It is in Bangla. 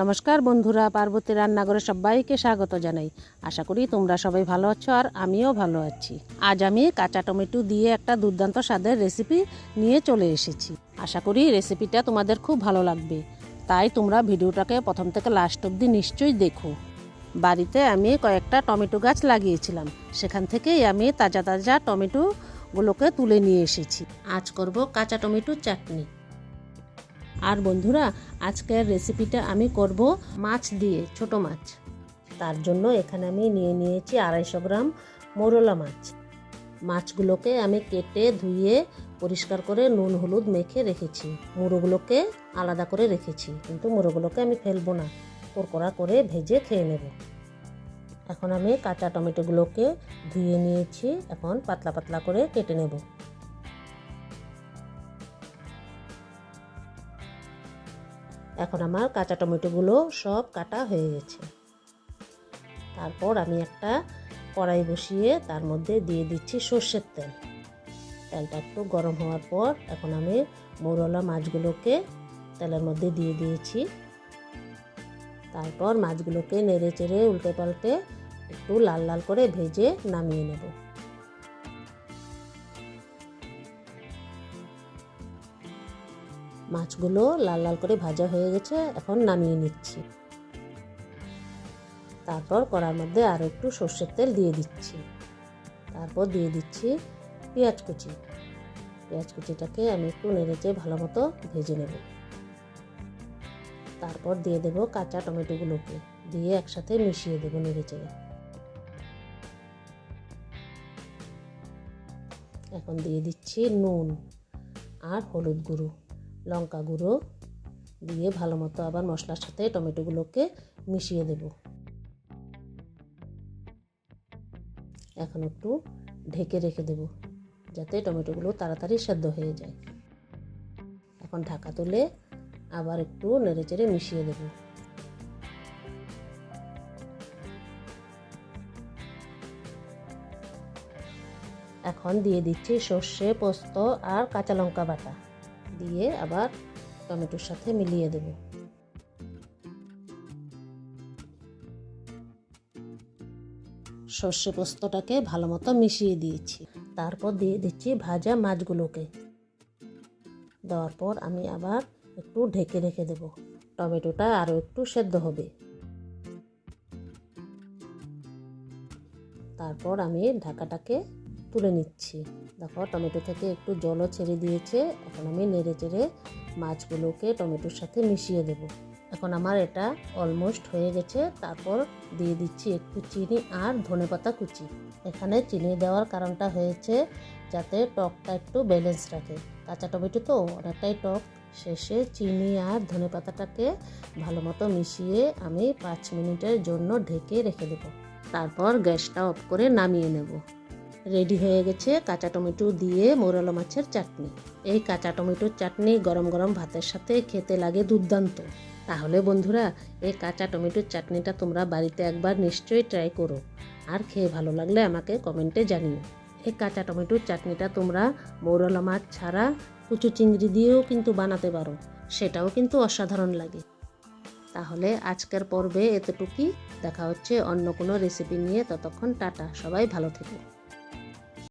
নমস্কার বন্ধুরা, পার্বতী রান্নাঘরে সবাইকে স্বাগত জানাই। আশা করি তোমরা সবাই ভালো আছো আর আমিও ভালো আছি। আজ আমি কাঁচা টমেটো দিয়ে একটা দুর্দান্ত স্বাদের রেসিপি নিয়ে চলে এসেছি। আশা করি রেসিপিটা তোমাদের খুব ভালো লাগবে। তাই তোমরা ভিডিওটাকে প্রথম থেকে লাস্ট অবধি নিশ্চয়ই দেখো। বাড়িতে আমি কয়েকটা টমেটো গাছ লাগিয়েছিলাম। সেখান থেকেই আমি তাজা তাজা টমেটোগুলোকে তুলে নিয়ে এসেছি। আজ করব কাঁচা টমেটো চাটনি। আর বন্ধুরা, আজকের রেসিপিটা আমি করব মাছ দিয়ে, ছোট মাছ। তার জন্য এখানে আমি নিয়ে নিয়েছি আড়াইশো গ্রাম মোরলা মাছ। মাছগুলোকে আমি কেটে ধুয়ে পরিষ্কার করে নুন, হলুদ মেখে রেখেছি। মুড়োগুলোকে আলাদা করে রেখেছি, কিন্তু মুড়োগুলোকে আমি ফেলব না। কোরকোড়া করে ভেজে খেয়ে নেব। এখন আমি কাঁচা টমেটোগুলোকে ধুয়ে নিয়েছি। এখন পাতলা পাতলা করে কেটে নেব। এখন আমার কাঁচা টমেটোগুলো সব কাটা হয়ে গেছে। তারপর আমি একটা কড়াই বসিয়ে তার মধ্যে দিয়ে দিচ্ছি সর্ষের তেল। তেলটা একটু গরম হওয়ার পর এখন আমি মৌরলা মাছগুলোকে তেলের মধ্যে দিয়ে দিয়েছি। তারপর মাছগুলোকে নেড়ে চেড়ে উল্টে পাল্টে একটু লাল লাল করে ভেজে নামিয়ে নেব। মাছগুলো লাল লাল করে ভাজা হয়ে গেছে, এখন নামিয়ে নিচ্ছি। তারপর কড়ার মধ্যে আরও একটু সর্ষের তেল দিয়ে দিচ্ছি। তারপর দিয়ে দিচ্ছি পেঁয়াজ কুচি। পেঁয়াজ কুচিটাকে আমি একটু নেড়েচে ভালো মতো ভেজে নেব। তারপর দিয়ে দেব কাঁচা টমেটোগুলোকে, দিয়ে একসাথে মিশিয়ে দেবো নেড়েচে এখন দিয়ে দিচ্ছি নুন আর হলুদ গুঁড়ো। লঙ্কা গুঁড়ো দিয়ে ভালো মতো আবার মশলার সাথে টমেটোগুলোকে মিশিয়ে দেব। এখন একটু ঢেকে রেখে দেব যাতে টমেটোগুলো তাড়াতাড়ি সেদ্ধ হয়ে যায়। এখন ঢাকা তুলে আবার একটু নেড়ে চেড়ে মিশিয়ে দেব। এখন দিয়ে দিচ্ছি সর্ষে, পোস্ত আর কাঁচা লঙ্কা বাটা। দিয়ে আবার টমেটোর সাথে মিলিয়ে দেব। সর্ষে পোস্তটাকে ভালো মতো মিশিয়ে দিয়েছি। তারপর দিয়ে দিচ্ছি ভাজা মাছগুলোকে। দেওয়ার পর আমি আবার একটু ঢেকে রেখে দেব। টমেটোটা আরও একটু সেদ্ধ হবে। তারপর আমি ঢাকাটাকে তুলে নিচ্ছি। দেখো, টমেটো থেকে একটু জলও ছেড়ে দিয়েছে। এখন আমি নেড়ে চেড়ে মাছগুলোকে টমেটোর সাথে মিশিয়ে দেব। এখন আমার এটা অলমোস্ট হয়ে গেছে। তারপর দিয়ে দিচ্ছি একটু চিনি আর ধনে পাতা কুচি। এখানে চিনি দেওয়ার কারণটা হয়েছে যাতে টকটা একটু ব্যালেন্স রাখে। কাঁচা টমেটো তো অনেকটাই টক। শেষে চিনি আর ধনে পাতাটাকে ভালো মতো মিশিয়ে আমি পাঁচ মিনিটের জন্য ঢেকে রেখে দেবো। তারপর গ্যাসটা অফ করে নামিয়ে নেব। রেডি হয়ে গেছে কাঁচা টমেটো দিয়ে মোরলা মাছের চাটনি। এই কাঁচা টমেটোর চাটনি গরম গরম ভাতের সাথে খেতে লাগে দুর্দান্ত। তাহলে বন্ধুরা, এই কাঁচা টমেটোর চাটনিটা তোমরা বাড়িতে একবার নিশ্চয়ই ট্রাই করো। আর খেয়ে ভালো লাগলে আমাকে কমেন্টে জানিও। এই কাঁচা টমেটোর চাটনিটা তোমরা মৌরলা মাছ ছাড়া কুচু চিংড়ি দিয়েও কিন্তু বানাতে পারো। সেটাও কিন্তু অসাধারণ লাগে। তাহলে আজকের পর্বে এতটুকুই। দেখা হচ্ছে অন্য কোনো রেসিপি নিয়ে। ততক্ষণ টাটা। সবাই ভালো থেকো।